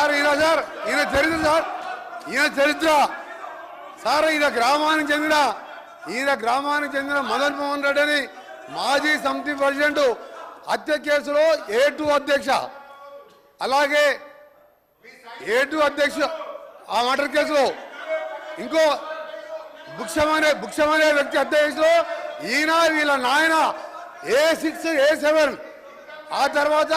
Sir ఈయన sir ఈయన చరిత్ర సార్ ఈయన చరిత్ర. సార్ ఈయన గ్రామానికి చెందిన ఈయన గ్రామానికి చెందిన మదన్ మోహన్ రెడ్డి అని మాజీ సమితి ప్రెసిడెంట్ హత్య కేసులో ఏ టూ అధ్యక్ష. అలాగే ఏ టూ అధ్యక్ష ఆ మర్డర్ కేసులో ఇంకో భుక్షమనే భుక్షమనే వ్యక్తి హత్య కేసులో ఈయన వీళ్ళ నాయన ఏ సిక్స్ ఏ సెవెన్. ఆ తర్వాత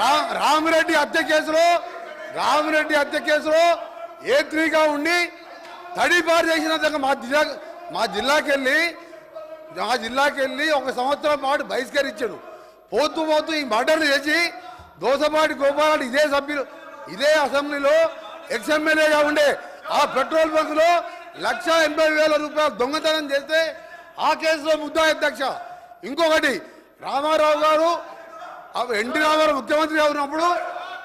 రామ్ రామిరెడ్డి హత్య కేసులో రామిరెడ్డి హత్య కేసులో ఏ త్రీగా ఉండి తడిపారు చేసిన మా జిల్లా మా జిల్లాకి వెళ్ళి మా జిల్లాకి వెళ్ళి ఒక సంవత్సరం పాటు బహిష్కరించాడు. పోతూ పోతూ ఈ మర్డర్లు చేసి దోసపాటి గోపాలని ఇదే సభ్యులు ఇదే అసెంబ్లీలో ఎక్స్ఎమ్మెల్యేగా ఉండే ఆ పెట్రోల్ బంకులో లక్ష ఎనభై వేల రూపాయలు దొంగతనం చేస్తే ఆ కేసులో ముద్దా అధ్యక్ష. ఇంకొకటి రామారావు గారు ఆ ఎన్టీ రామారావు ముఖ్యమంత్రిగా ఉన్నప్పుడు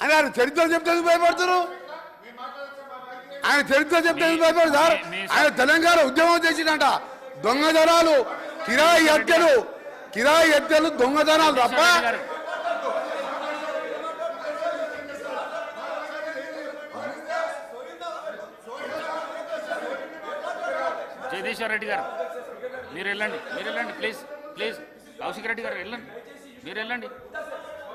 అని ఆయన చరిత్ర చెప్తే భయపడుతున్నారు ఆయన చరిత్ర చెప్తే ఎందుకు భయపడరు సార్? ఆయన తెలంగాణ ఉద్యమం చేసిందంట. దొంగతనాలు కిరాయి హత్యలు కిరాయి హత్యలు దొంగతనాలు తప్ప జగదీశ్వర్ రెడ్డి గారు మీరు వెళ్ళండి మీరు వెళ్ళండి ప్లీజ్ ప్లీజ్ కౌశిక్ రెడ్డి గారు వెళ్ళండి మీరు వెళ్ళండి.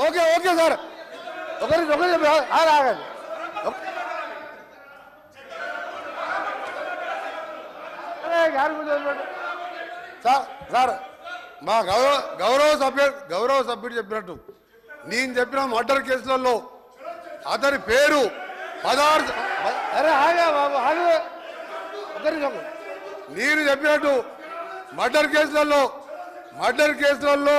okay okay sir. ఒకరి ఒకరి ఆగండి సార్ సార్ మా గౌరవ గౌరవ సభ్యుడు గౌరవ సభ్యుడు చెప్పినట్టు. నేను చెప్పిన మర్డర్ కేసులలో అతని పేరు పదహారు అరే ఆగా బాబు ఆగు. నేను చెప్పినట్టు మర్డర్ కేసులలో మర్డర్ కేసులలో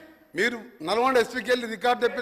మీరు నల్గొండ ఎస్పీకి వెళ్ళి రికార్డ్ తెప్పించు